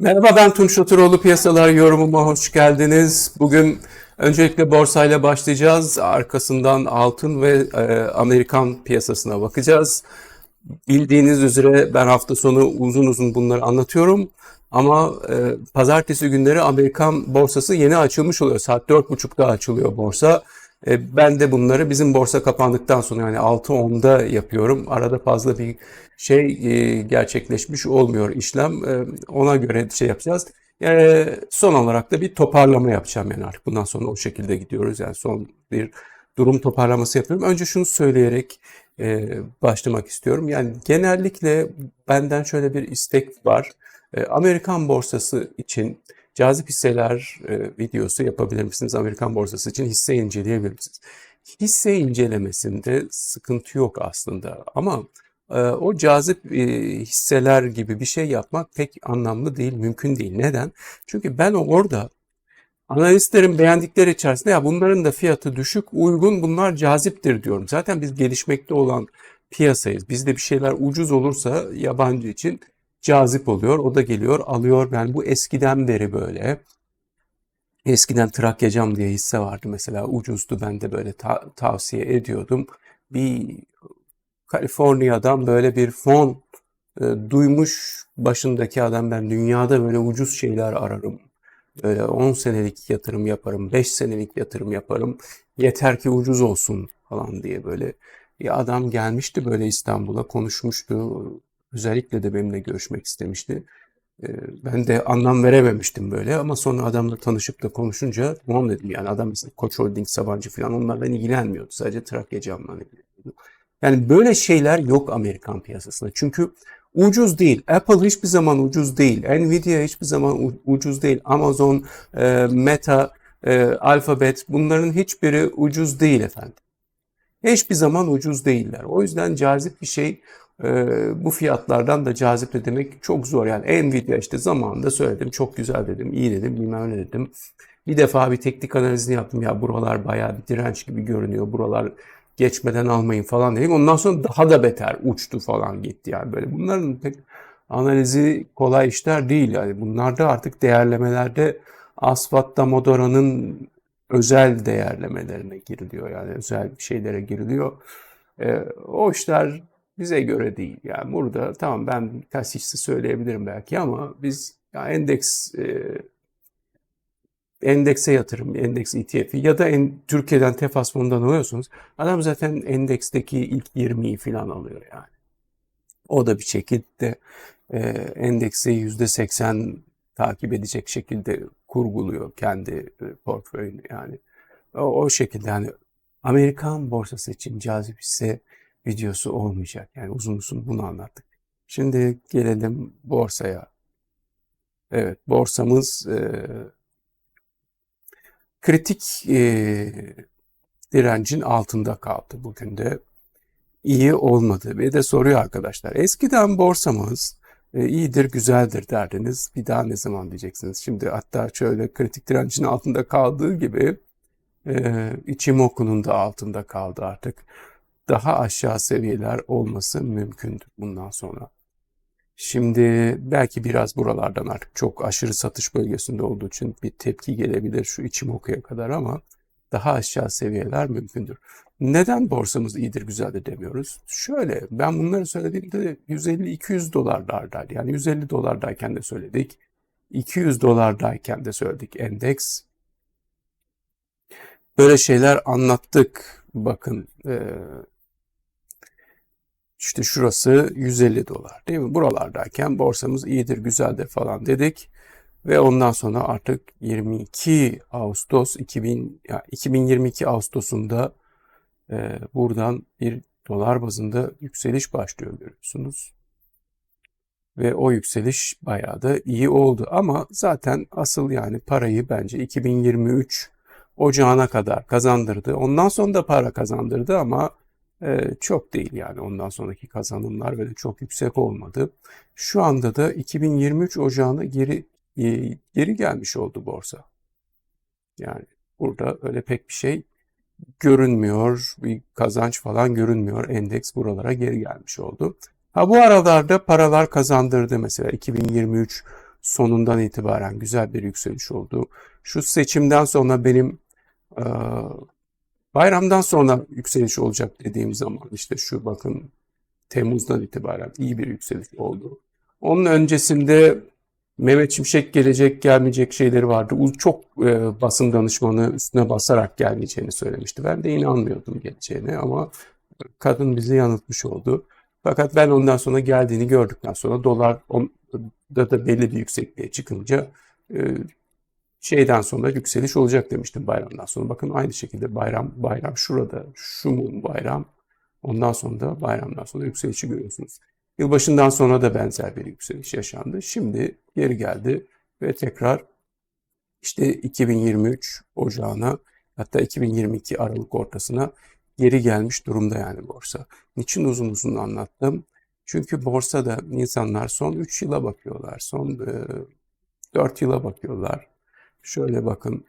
Merhaba ben Tunç Oturoğlu Piyasalar Yorumuma hoş geldiniz. Bugün öncelikle borsayla başlayacağız. Arkasından altın ve e, Amerikan piyasasına bakacağız. Bildiğiniz üzere ben hafta sonu uzun uzun bunları anlatıyorum. Ama e, pazartesi günleri Amerikan borsası yeni açılmış oluyor. Saat 4.30'da açılıyor borsa. E, ben de bunları bizim borsa kapandıktan sonra yani 6-10'da yapıyorum. Arada fazla bir şey e, gerçekleşmiş olmuyor işlem. E, ona göre şey yapacağız. E, son olarak da bir toparlama yapacağım yani artık bundan sonra o şekilde gidiyoruz. Yani son bir durum toparlaması yapıyorum. Önce şunu söyleyerek başlamak istiyorum. Yani genellikle benden şöyle bir istek var. Amerikan borsası için cazip hisseler e, videosu yapabilir misiniz? Amerikan borsası için hisse inceleyebilir misiniz? Hisse incelemesinde sıkıntı yok aslında ama e, o cazip e, hisseler gibi bir şey yapmak pek anlamlı değil, mümkün değil. Neden? Çünkü ben orada analistlerin beğendikleri içerisinde ya bunların da fiyatı düşük, uygun, bunlar caziptir diyorum. Zaten biz gelişmekte olan piyasayız. Bizde bir şeyler ucuz olursa yabancı için cazip oluyor. O da geliyor, alıyor. Yani bu eskiden beri böyle. Eskiden Trakyacam diye hisse vardı mesela ucuzdu ben de böyle ta- tavsiye ediyordum. Bir Kaliforniya'dan böyle bir fon e, duymuş başındaki adam ben dünyada böyle ucuz şeyler ararım. Böyle 10 senelik yatırım yaparım, 5 senelik yatırım yaparım. Yeter ki ucuz olsun falan diye böyle bir adam gelmişti böyle İstanbul'a konuşmuştu. Özellikle de benimle görüşmek istemişti. Ee, Ben de anlam verememiştim böyle ama sonra adamla tanışıp da konuşunca tamam dedim yani adam mesela Koç Holding, Sabancı falan onlarla ilgilenmiyordu. Sadece Trakya Cam'la ilgileniyordu. Yani böyle şeyler yok Amerikan piyasasında. Çünkü ucuz değil. Apple hiçbir zaman ucuz değil. Nvidia hiçbir zaman ucuz değil. Amazon, e, Meta, e, Alphabet bunların hiçbiri ucuz değil efendim. Hiçbir zaman ucuz değiller. O yüzden cazip bir şey bu fiyatlardan da cazip de demek çok zor. Yani Nvidia işte zamanında söyledim çok güzel dedim, iyi dedim, bilmem ne dedim. Bir defa bir teknik analizini yaptım ya buralar bayağı bir direnç gibi görünüyor. Buralar geçmeden almayın falan dedim. Ondan sonra daha da beter uçtu falan gitti yani böyle. Bunların pek analizi kolay işler değil yani. Bunlarda artık değerlemelerde Asfat'ta Modora'nın özel değerlemelerine giriliyor yani özel şeylere giriliyor. Ee, o işler bize göre değil. Yani burada tamam ben birkaç söyleyebilirim belki ama biz ya endeks e, endekse yatırım, endeks ETF'i ya da en, Türkiye'den Tefas fonundan alıyorsunuz. Adam zaten endeksteki ilk 20'yi falan alıyor yani. O da bir şekilde e, endeksi %80 takip edecek şekilde kurguluyor kendi e, portföyünü yani. O, o şekilde yani Amerikan borsası için cazip hisse videosu olmayacak. Yani uzun uzun bunu anlattık. Şimdi gelelim borsaya. Evet borsamız e, kritik e, direncin altında kaldı bugün de. İyi olmadı ve de soruyor arkadaşlar. Eskiden borsamız e, iyidir, güzeldir derdiniz. Bir daha ne zaman diyeceksiniz? Şimdi hatta şöyle kritik direncin altında kaldığı gibi e, Ichimoku'nun da altında kaldı artık. Daha aşağı seviyeler olması mümkündür bundan sonra. Şimdi belki biraz buralardan artık çok aşırı satış bölgesinde olduğu için bir tepki gelebilir şu Ichimoku'ya kadar ama daha aşağı seviyeler mümkündür. Neden borsamız iyidir güzeldir demiyoruz? Şöyle ben bunları söylediğimde 150-200 dolarlardaydı. Yani 150 dolardayken de söyledik. 200 dolardayken de söyledik endeks. Böyle şeyler anlattık. Bakın işte şurası 150 dolar değil mi? Buralardayken borsamız iyidir güzeldir falan dedik. Ve ondan sonra artık 22 Ağustos 2000, ya 2022 Ağustos'unda e, buradan bir dolar bazında yükseliş başlıyor görüyorsunuz. Ve o yükseliş bayağı da iyi oldu. Ama zaten asıl yani parayı bence 2023 ocağına kadar kazandırdı. Ondan sonra da para kazandırdı ama çok değil yani ondan sonraki kazanımlar böyle çok yüksek olmadı. Şu anda da 2023 ocağına geri geri gelmiş oldu borsa. Yani burada öyle pek bir şey görünmüyor. Bir kazanç falan görünmüyor. Endeks buralara geri gelmiş oldu. Ha bu aralarda paralar kazandırdı mesela 2023 sonundan itibaren güzel bir yükseliş oldu. Şu seçimden sonra benim e, bayramdan sonra yükseliş olacak dediğim zaman işte şu bakın Temmuz'dan itibaren iyi bir yükseliş oldu. Onun öncesinde Mehmet Şimşek gelecek gelmeyecek şeyleri vardı. Çok e, basın danışmanı üstüne basarak gelmeyeceğini söylemişti. Ben de inanmıyordum geleceğine ama kadın bizi yanıltmış oldu. Fakat ben ondan sonra geldiğini gördükten sonra dolar da da belli bir yüksekliğe çıkınca e, şeyden sonra yükseliş olacak demiştim bayramdan sonra. Bakın aynı şekilde bayram bayram şurada şu bayram ondan sonra da bayramdan sonra yükselişi görüyorsunuz. Yılbaşından sonra da benzer bir yükseliş yaşandı. Şimdi geri geldi ve tekrar işte 2023 Ocağı'na hatta 2022 Aralık ortasına geri gelmiş durumda yani borsa. Niçin uzun uzun anlattım? Çünkü borsada insanlar son 3 yıla bakıyorlar, son e, 4 yıla bakıyorlar. Şöyle bakın,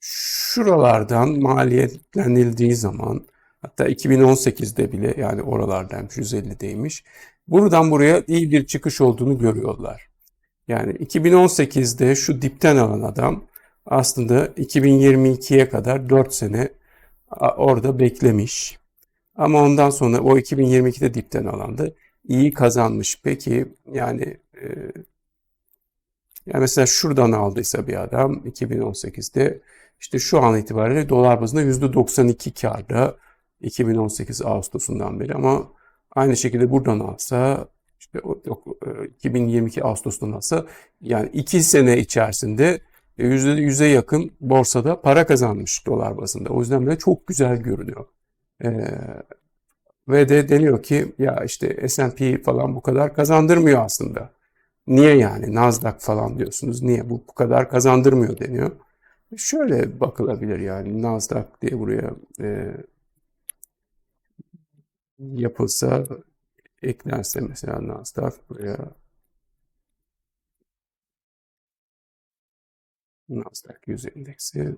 şuralardan maliyetlenildiği zaman hatta 2018'de bile yani oralardan 150'deymiş. Buradan buraya iyi bir çıkış olduğunu görüyorlar. Yani 2018'de şu dipten alan adam aslında 2022'ye kadar 4 sene orada beklemiş. Ama ondan sonra o 2022'de dipten alandı. iyi kazanmış. Peki yani e, yani mesela şuradan aldıysa bir adam 2018'de işte şu an itibariyle dolar bazında %92 karda 2018 Ağustos'undan beri ama aynı şekilde buradan alsa işte o- o- e, 2022 Ağustos'tan alsa yani 2 sene içerisinde e, yüzde yüze yakın borsada para kazanmış dolar bazında. O yüzden de çok güzel görünüyor. Ee, ve de deniyor ki ya işte S&P falan bu kadar kazandırmıyor aslında. Niye yani Nasdaq falan diyorsunuz? Niye bu bu kadar kazandırmıyor deniyor. Şöyle bakılabilir yani Nasdaq diye buraya e, yapılsa eklense mesela Nasdaq buraya Nasdaq 100 endeksi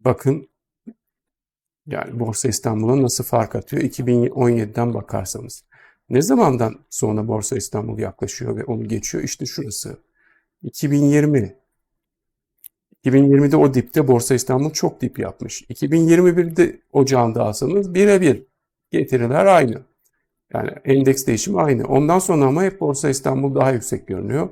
bakın yani Borsa İstanbul'a nasıl fark atıyor 2017'den bakarsanız. Ne zamandan sonra Borsa İstanbul yaklaşıyor ve onu geçiyor? İşte şurası. 2020. 2020'de o dipte Borsa İstanbul çok dip yapmış. 2021'de ocağında alsanız birebir getiriler aynı. Yani endeks değişimi aynı. Ondan sonra ama hep Borsa İstanbul daha yüksek görünüyor.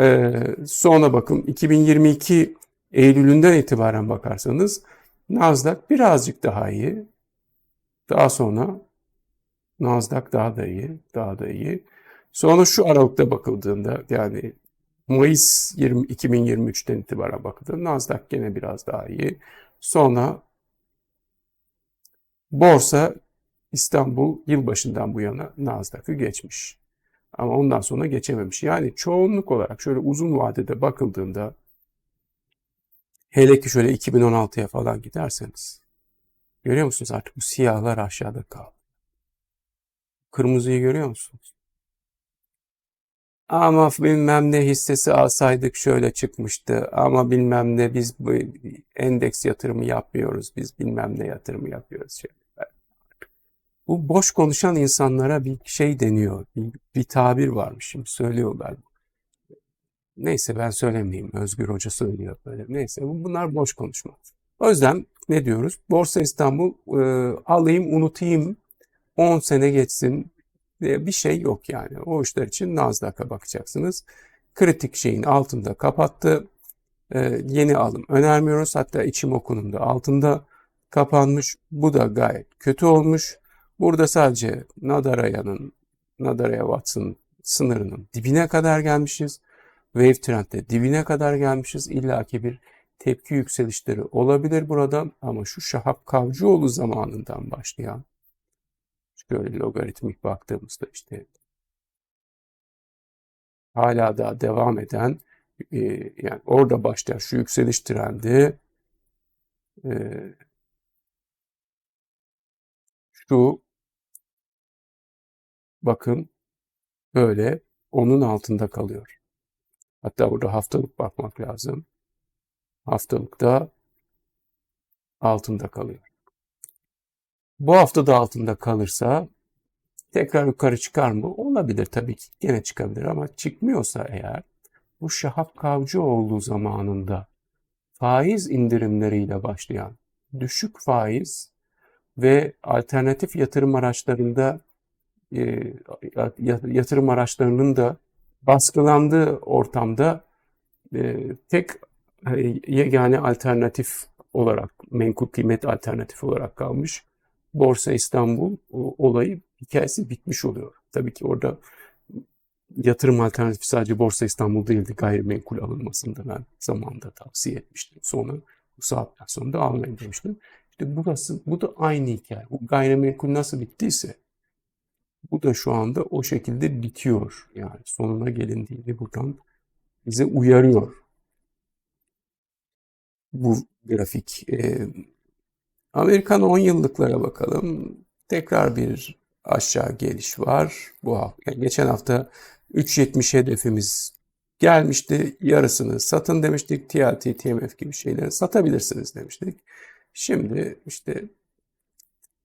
Ee, sonra bakın 2022 Eylül'ünden itibaren bakarsanız Nasdaq birazcık daha iyi. Daha sonra Nasdaq daha da iyi, daha da iyi. Sonra şu aralıkta bakıldığında yani Mayıs 20, 2023'ten itibaren bakıldığında Nasdaq gene biraz daha iyi. Sonra borsa İstanbul yılbaşından bu yana Nasdaq'ı geçmiş. Ama ondan sonra geçememiş. Yani çoğunluk olarak şöyle uzun vadede bakıldığında hele ki şöyle 2016'ya falan giderseniz görüyor musunuz artık bu siyahlar aşağıda kaldı. Kırmızıyı görüyor musunuz? Ama bilmem ne hissesi alsaydık şöyle çıkmıştı. Ama bilmem ne biz bu endeks yatırımı yapmıyoruz. Biz bilmem ne yatırımı yapıyoruz. Şöyle. Bu boş konuşan insanlara bir şey deniyor. Bir, bir tabir varmış şimdi söylüyorlar. Neyse ben söylemeyeyim. Özgür Hoca söylüyor böyle. Neyse bu- bunlar boş konuşma. O yüzden ne diyoruz? Borsa İstanbul e, alayım unutayım 10 sene geçsin diye bir şey yok yani. O işler için Nasdaq'a bakacaksınız. Kritik şeyin altında kapattı. E, yeni alım önermiyoruz. Hatta içim okunun da altında kapanmış. Bu da gayet kötü olmuş. Burada sadece Nadaraya'nın, Nadaraya Watson sınırının dibine kadar gelmişiz. Wave Trend'de dibine kadar gelmişiz. İlla ki bir tepki yükselişleri olabilir buradan ama şu Şahap Kavcıoğlu zamanından başlayan şöyle logaritmik baktığımızda işte hala da devam eden e, yani orada başlayan şu yükseliş trendi e, şu bakın böyle onun altında kalıyor. Hatta burada haftalık bakmak lazım. Haftalıkta altında kalıyor. Bu hafta da altında kalırsa tekrar yukarı çıkar mı? Olabilir tabii ki gene çıkabilir ama çıkmıyorsa eğer bu Şahap Kavcıoğlu zamanında faiz indirimleriyle başlayan düşük faiz ve alternatif yatırım araçlarında e, yatırım araçlarının da baskılandığı ortamda e, tek e, yegane alternatif olarak menkul kıymet alternatif olarak kalmış. Borsa İstanbul olayı hikayesi bitmiş oluyor. Tabii ki orada yatırım alternatifi sadece Borsa İstanbul değildi. Gayrimenkul alınmasında ben zamanında tavsiye etmiştim. Sonra bu saatten sonra da almayın demiştim. İşte burası, bu da aynı hikaye. Bu gayrimenkul nasıl bittiyse bu da şu anda o şekilde bitiyor. Yani sonuna gelindiğini buradan bize uyarıyor. Bu grafik. Ee, Amerikan 10 yıllıklara bakalım. Tekrar bir aşağı geliş var. Bu hafta, yani geçen hafta 3.70 hedefimiz gelmişti. Yarısını satın demiştik. TLT, TMF gibi şeyleri satabilirsiniz demiştik. Şimdi işte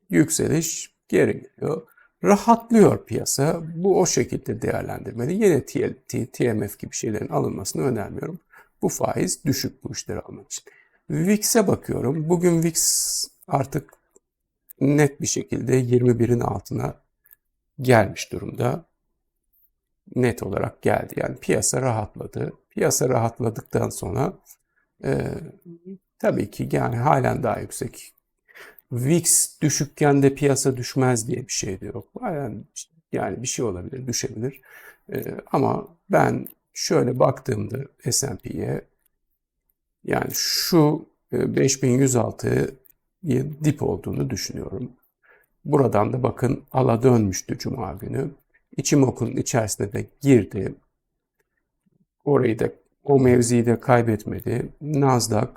yükseliş geri geliyor. Rahatlıyor piyasa. Bu o şekilde değerlendirmeli. Yine TLT, TMF gibi şeylerin alınmasını önermiyorum. Bu faiz düşük bu işleri almak için. VIX'e bakıyorum. Bugün VIX artık net bir şekilde 21'in altına gelmiş durumda. Net olarak geldi. Yani piyasa rahatladı. Piyasa rahatladıktan sonra e, tabii ki yani halen daha yüksek. VIX düşükken de piyasa düşmez diye bir şey de yok. Yani, yani bir şey olabilir, düşebilir. E, ama ben şöyle baktığımda S&P'ye yani şu 5106 dip olduğunu düşünüyorum. Buradan da bakın ala dönmüştü Cuma günü. İçimok'un içerisine de girdi. Orayı da o mevziyi de kaybetmedi. Nasdaq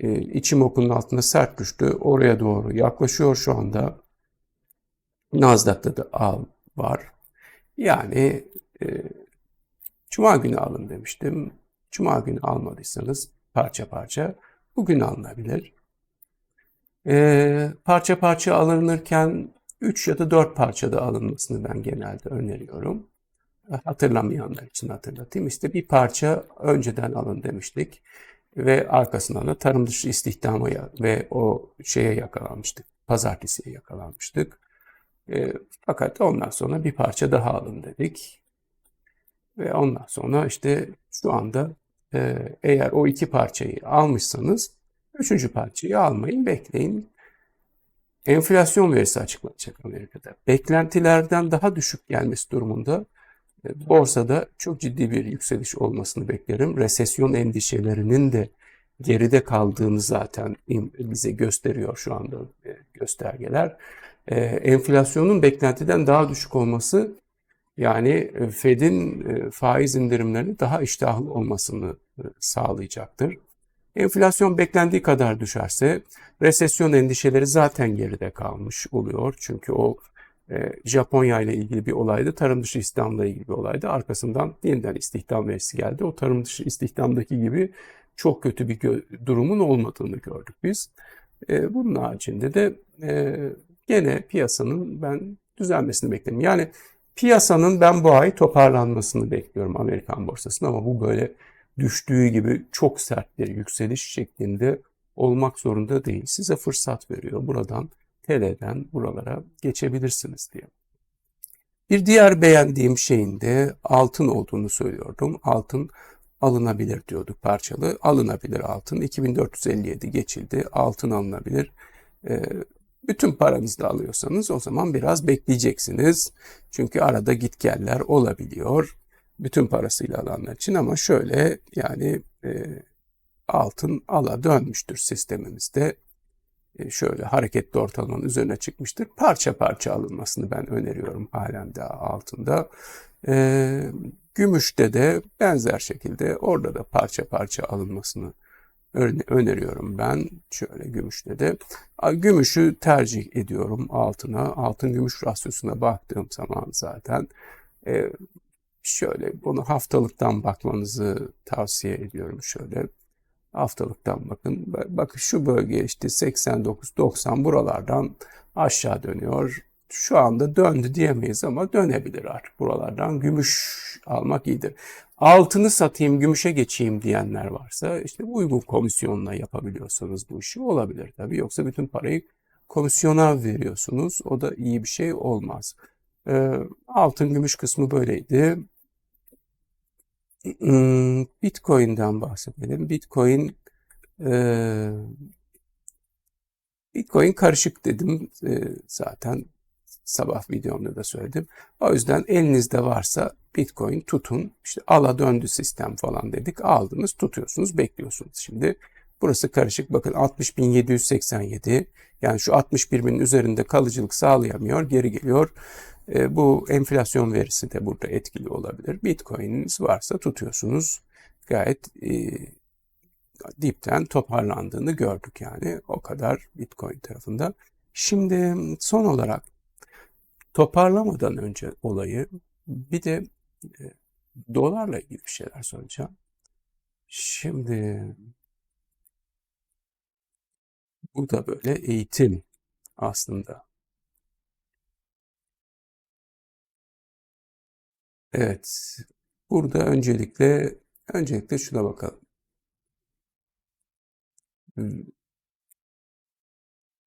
e, İçimok'un altında sert düştü. Oraya doğru yaklaşıyor şu anda. Nasdaq'ta da al var. Yani e, Cuma günü alın demiştim. Cuma günü almadıysanız parça parça bugün alınabilir. E, parça parça alınırken 3 ya da 4 parçada alınmasını ben genelde öneriyorum. Hatırlamayanlar için hatırlatayım. İşte bir parça önceden alın demiştik ve arkasından da tarım dışı istihdama ve o şeye yakalanmıştık. Pazartesiye yakalanmıştık. E, fakat ondan sonra bir parça daha alın dedik. Ve ondan sonra işte şu anda e, eğer o iki parçayı almışsanız Üçüncü parçayı almayın, bekleyin. Enflasyon verisi açıklanacak Amerika'da. Beklentilerden daha düşük gelmesi durumunda e, borsada çok ciddi bir yükseliş olmasını beklerim. Resesyon endişelerinin de geride kaldığını zaten bize gösteriyor şu anda e, göstergeler. E, enflasyonun beklentiden daha düşük olması yani Fed'in faiz indirimlerinin daha iştahlı olmasını sağlayacaktır. Enflasyon beklendiği kadar düşerse resesyon endişeleri zaten geride kalmış oluyor. Çünkü o e, Japonya ile ilgili bir olaydı. Tarım dışı istihdamla ilgili bir olaydı. Arkasından yeniden istihdam verisi geldi. O tarım dışı istihdamdaki gibi çok kötü bir durumun olmadığını gördük biz. E, bunun haricinde de e, gene piyasanın ben düzelmesini bekliyorum. Yani piyasanın ben bu ay toparlanmasını bekliyorum Amerikan borsasında ama bu böyle düştüğü gibi çok sert bir yükseliş şeklinde olmak zorunda değil. Size fırsat veriyor. Buradan TL'den buralara geçebilirsiniz diye. Bir diğer beğendiğim şeyin de altın olduğunu söylüyordum. Altın alınabilir diyorduk parçalı. Alınabilir altın. 2457 geçildi. Altın alınabilir. Ee, bütün paranızı da alıyorsanız o zaman biraz bekleyeceksiniz. Çünkü arada gitgeller olabiliyor bütün parasıyla alanlar için ama şöyle yani e, altın ala dönmüştür sistemimizde. E, şöyle hareketli ortalamanın üzerine çıkmıştır. Parça parça alınmasını ben öneriyorum halen daha altında. E, gümüşte de benzer şekilde orada da parça parça alınmasını öneriyorum ben. Şöyle gümüşte de. Gümüşü tercih ediyorum altına. Altın gümüş rasyosuna baktığım zaman zaten e, Şöyle bunu haftalıktan bakmanızı tavsiye ediyorum şöyle. Haftalıktan bakın. Bakın şu bölge işte 89-90 buralardan aşağı dönüyor. şu anda döndü diyemeyiz ama dönebilir artık buralardan. Gümüş almak iyidir. Altını satayım, gümüşe geçeyim diyenler varsa işte uygun komisyonla yapabiliyorsanız bu işi olabilir tabii. Yoksa bütün parayı komisyona veriyorsunuz. O da iyi bir şey olmaz. Ee, altın gümüş kısmı böyleydi. Bitcoin'den bahsedelim. Bitcoin e, Bitcoin karışık dedim e, zaten sabah videomda da söyledim. O yüzden elinizde varsa Bitcoin tutun. İşte ala döndü sistem falan dedik. Aldınız, tutuyorsunuz, bekliyorsunuz. Şimdi burası karışık. Bakın 60.787 yani şu 61.000'in üzerinde kalıcılık sağlayamıyor, geri geliyor. E, bu enflasyon verisi de burada etkili olabilir. Bitcoin'iniz varsa tutuyorsunuz. Gayet e, dipten toparlandığını gördük yani. O kadar Bitcoin tarafında. Şimdi son olarak toparlamadan önce olayı bir de e, dolarla ilgili bir şeyler soracağım. Şimdi bu da böyle eğitim aslında. Evet. Burada öncelikle öncelikle şuna bakalım. Hmm.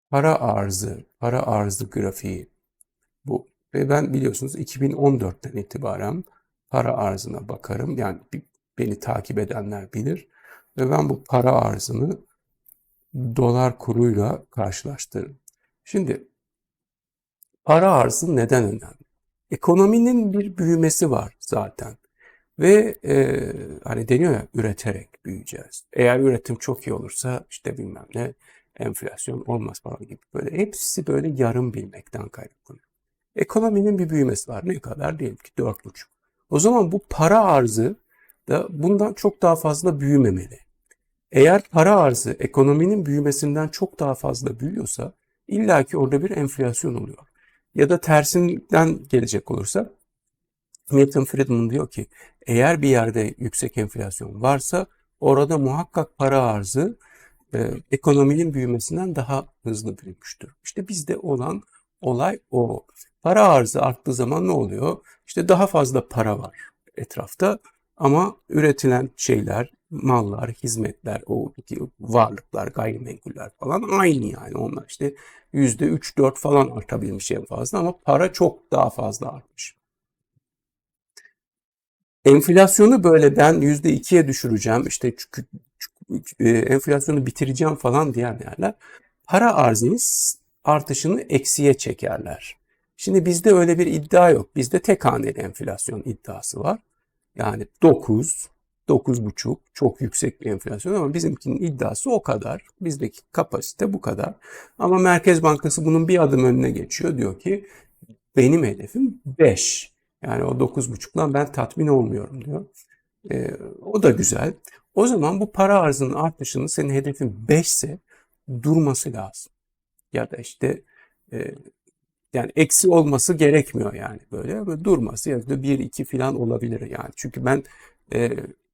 Para arzı, para arzı grafiği bu. Ve ben biliyorsunuz 2014'ten itibaren para arzına bakarım. Yani beni takip edenler bilir. Ve ben bu para arzını dolar kuruyla karşılaştırırım. Şimdi para arzı neden önemli? Ekonominin bir büyümesi var zaten. Ve e, hani deniyor ya üreterek büyüyeceğiz. Eğer üretim çok iyi olursa işte bilmem ne enflasyon olmaz falan gibi. Böyle hepsi böyle yarım bilmekten kaynaklanıyor. Ekonominin bir büyümesi var. Ne kadar? Diyelim ki 4,5. O zaman bu para arzı da bundan çok daha fazla büyümemeli. Eğer para arzı ekonominin büyümesinden çok daha fazla büyüyorsa illaki orada bir enflasyon oluyor. Ya da tersinden gelecek olursa Milton Friedman diyor ki eğer bir yerde yüksek enflasyon varsa orada muhakkak para arzı e, ekonominin büyümesinden daha hızlı büyümüştür. İşte bizde olan olay o. Para arzı arttığı zaman ne oluyor? İşte daha fazla para var etrafta ama üretilen şeyler, mallar, hizmetler, o varlıklar, gayrimenkuller falan aynı yani. Onlar işte yüzde üç dört falan artabilmiş en fazla ama para çok daha fazla artmış. Enflasyonu böyle ben yüzde ikiye düşüreceğim, işte e, enflasyonu bitireceğim falan diyen yerler para arzının artışını eksiye çekerler. Şimdi bizde öyle bir iddia yok. Bizde tek haneli enflasyon iddiası var. Yani 9, 9,5 çok yüksek bir enflasyon ama bizimkinin iddiası o kadar. Bizdeki kapasite bu kadar. Ama Merkez Bankası bunun bir adım önüne geçiyor. Diyor ki benim hedefim 5. Yani o 9,5'dan ben tatmin olmuyorum diyor. E, o da güzel. O zaman bu para arzının artışının senin hedefin 5 ise durması lazım. Ya da işte e, yani eksi olması gerekmiyor yani böyle. böyle durması ya da 1 2 falan olabilir yani. Çünkü ben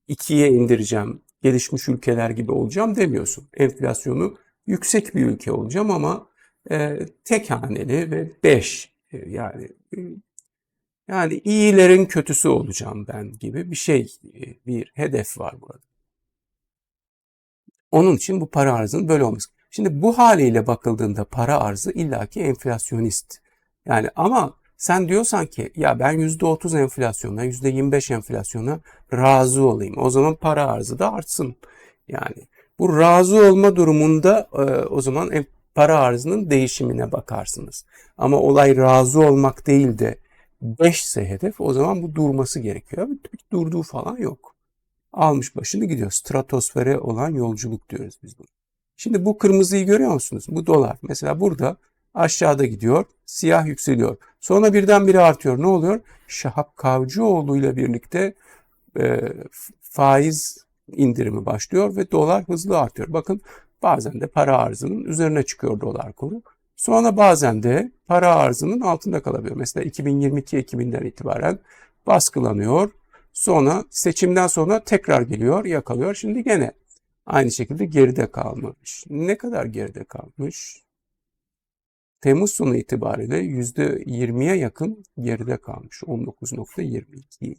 2'ye indireceğim, gelişmiş ülkeler gibi olacağım demiyorsun. Enflasyonu yüksek bir ülke olacağım ama e, tek haneli ve 5 e, yani yani iyilerin kötüsü olacağım ben gibi bir şey, e, bir hedef var burada. Onun için bu para arzının böyle olması. Şimdi bu haliyle bakıldığında para arzı illaki enflasyonist. Yani ama sen diyorsan ki ya ben %30 enflasyona, %25 enflasyona razı olayım. O zaman para arzı da artsın. Yani bu razı olma durumunda e, o zaman para arzının değişimine bakarsınız. Ama olay razı olmak değil de 5 ise hedef o zaman bu durması gerekiyor. Durduğu falan yok. Almış başını gidiyor. Stratosfere olan yolculuk diyoruz biz bunu. Şimdi bu kırmızıyı görüyor musunuz? Bu dolar. Mesela burada aşağıda gidiyor. Siyah yükseliyor. Sonra birdenbire artıyor. Ne oluyor? Şahap Kavcıoğlu ile birlikte e, faiz indirimi başlıyor ve dolar hızlı artıyor. Bakın bazen de para arzının üzerine çıkıyor dolar kuru. Sonra bazen de para arzının altında kalabiliyor. Mesela 2022 Ekim'inden itibaren baskılanıyor. Sonra seçimden sonra tekrar geliyor, yakalıyor. Şimdi gene aynı şekilde geride kalmış. Ne kadar geride kalmış? Temmuz sonu itibariyle %20'ye yakın geride kalmış. 19.22.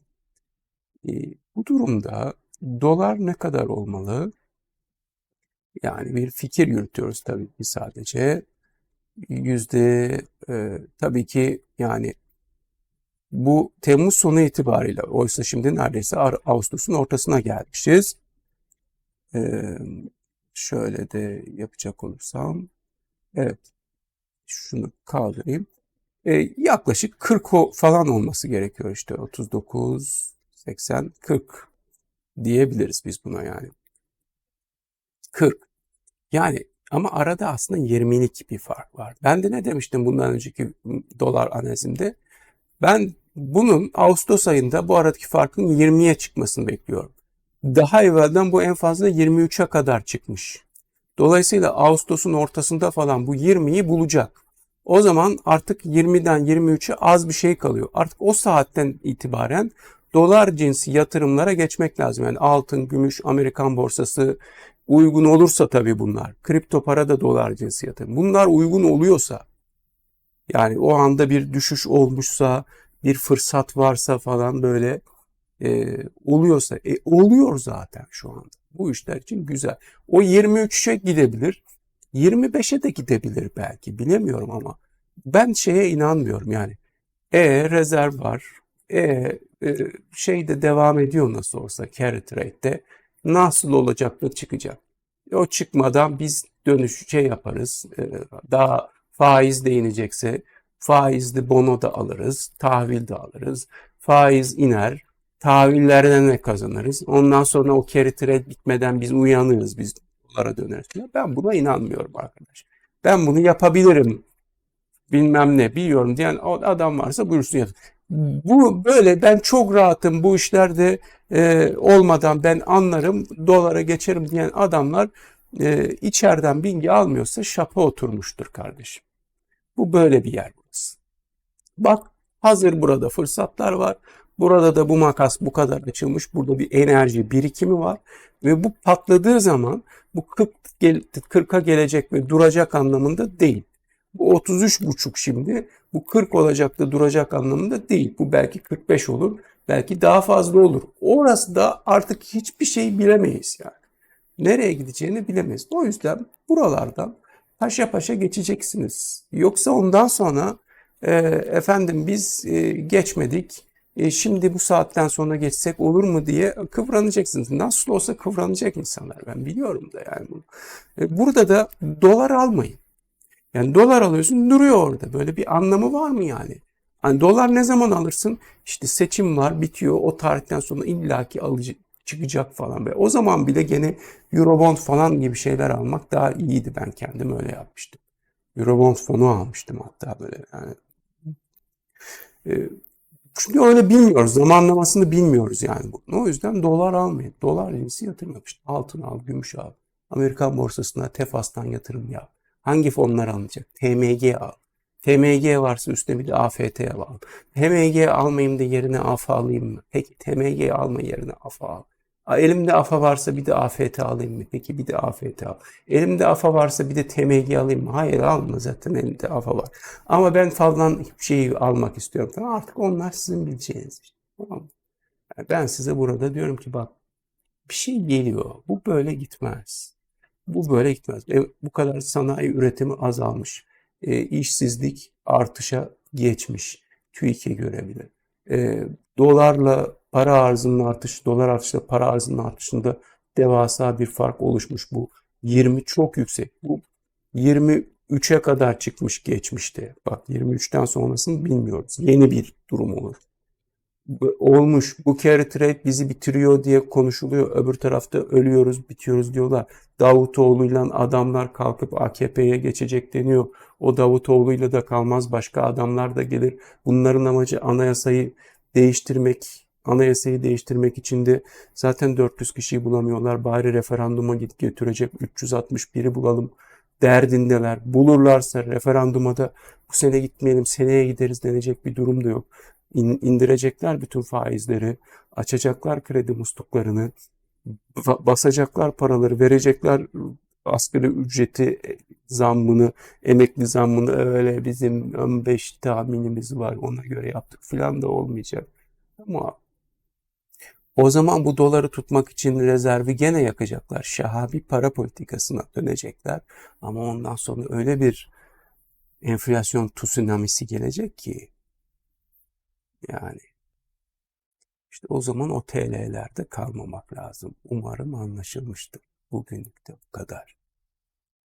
E, bu durumda dolar ne kadar olmalı? Yani bir fikir yürütüyoruz tabii ki sadece. Yüzde e, tabii ki yani bu Temmuz sonu itibariyle oysa şimdi neredeyse Ağustos'un ortasına gelmişiz. Ee, şöyle de yapacak olursam evet şunu kaldırayım. Ee, yaklaşık 40 falan olması gerekiyor işte 39 80 40 diyebiliriz biz buna yani. 40. Yani ama arada aslında 20'lik bir fark var. Ben de ne demiştim bundan önceki dolar analizimde? Ben bunun Ağustos ayında bu aradaki farkın 20'ye çıkmasını bekliyorum. Daha evvelden bu en fazla 23'e kadar çıkmış. Dolayısıyla Ağustos'un ortasında falan bu 20'yi bulacak. O zaman artık 20'den 23'e az bir şey kalıyor. Artık o saatten itibaren dolar cinsi yatırımlara geçmek lazım. Yani altın, gümüş, Amerikan borsası uygun olursa tabii bunlar. Kripto para da dolar cinsi yatırım. Bunlar uygun oluyorsa yani o anda bir düşüş olmuşsa, bir fırsat varsa falan böyle e, oluyorsa, e, oluyor zaten şu anda. Bu işler için güzel. O 23'e gidebilir, 25'e de gidebilir belki bilemiyorum ama ben şeye inanmıyorum yani. E rezerv var, e, e şey de devam ediyor nasıl olsa carry trade'de nasıl olacak da çıkacak. O çıkmadan biz dönüş şey yaparız. E, daha faiz de inecekse faizli bono da alırız, tahvil de alırız. Faiz iner, tahvillerden ne kazanırız? Ondan sonra o carry trade bitmeden biz uyanırız, biz dolara döneriz. Ben buna inanmıyorum arkadaş. Ben bunu yapabilirim, bilmem ne biliyorum diyen adam varsa buyursun yapın. Bu böyle ben çok rahatım bu işlerde e, olmadan ben anlarım dolara geçerim diyen adamlar e, içeriden bilgi almıyorsa şapa oturmuştur kardeşim. Bu böyle bir yer burası. Bak hazır burada fırsatlar var. Burada da bu makas bu kadar açılmış. Burada bir enerji birikimi var. Ve bu patladığı zaman bu 40 40'a gelecek ve duracak anlamında değil. Bu 33 buçuk şimdi. Bu 40 olacak da duracak anlamında değil. Bu belki 45 olur. Belki daha fazla olur. Orası da artık hiçbir şey bilemeyiz yani. Nereye gideceğini bilemeyiz. O yüzden buralardan paşa paşa geçeceksiniz. Yoksa ondan sonra e, efendim biz e, geçmedik, e, şimdi bu saatten sonra geçsek olur mu diye kıvranacaksınız. Nasıl olsa kıvranacak insanlar ben biliyorum da yani bunu. E, burada da dolar almayın. Yani dolar alıyorsun duruyor orada. Böyle bir anlamı var mı yani? Hani dolar ne zaman alırsın? İşte seçim var bitiyor. O tarihten sonra illaki alıcı çıkacak falan. Ve o zaman bile gene Eurobond falan gibi şeyler almak daha iyiydi. Ben kendim öyle yapmıştım. Eurobond fonu almıştım hatta böyle yani. Ee, çünkü öyle bilmiyoruz. Zamanlamasını bilmiyoruz yani. Bunun. O yüzden dolar almayın. Dolar cinsi yatırım yapıştı. Altın al, gümüş al. Amerikan borsasına TEFAS'tan yatırım yap. Hangi fonlar alınacak? TMG al. TMG varsa üstüne bir de AFT al. TMG almayayım da yerine AFA alayım mı? Peki TMG alma yerine AFA al. Elimde AFA varsa bir de AFT alayım mı? Peki bir de AFT al. Elimde AFA varsa bir de TMG alayım mı? Hayır alma zaten elimde AFA var. Ama ben falan şeyi almak istiyorum. Tamam artık onlar sizin bileceğiniz. Tamam Ben size burada diyorum ki bak bir şey geliyor. Bu böyle gitmez. Bu böyle gitmez. E, bu kadar sanayi üretimi azalmış. E, işsizlik artışa geçmiş. TÜİK'e göre bile. E, dolarla para arzının artışı, dolar artışıyla para arzının artışında devasa bir fark oluşmuş bu. 20 çok yüksek. Bu 23'e kadar çıkmış geçmişte. Bak 23'ten sonrasını bilmiyoruz. Yeni bir durum olur olmuş bu carry trade bizi bitiriyor diye konuşuluyor. Öbür tarafta ölüyoruz, bitiyoruz diyorlar. Davutoğlu'yla adamlar kalkıp AKP'ye geçecek deniyor. O Davutoğlu'yla da kalmaz başka adamlar da gelir. Bunların amacı anayasayı değiştirmek, anayasayı değiştirmek için de zaten 400 kişiyi bulamıyorlar. Bari referanduma git götürecek 361'i bulalım derdindeler. Bulurlarsa referanduma da bu sene gitmeyelim seneye gideriz denecek bir durum da yok indirecekler bütün faizleri, açacaklar kredi musluklarını, basacaklar paraları, verecekler asgari ücreti zammını, emekli zammını öyle bizim 15 tahminimiz var ona göre yaptık filan da olmayacak. Ama o zaman bu doları tutmak için rezervi gene yakacaklar. Şahabi para politikasına dönecekler. Ama ondan sonra öyle bir enflasyon tsunamisi gelecek ki yani işte o zaman o TL'lerde kalmamak lazım. Umarım anlaşılmıştır. Bugünlük de bu kadar.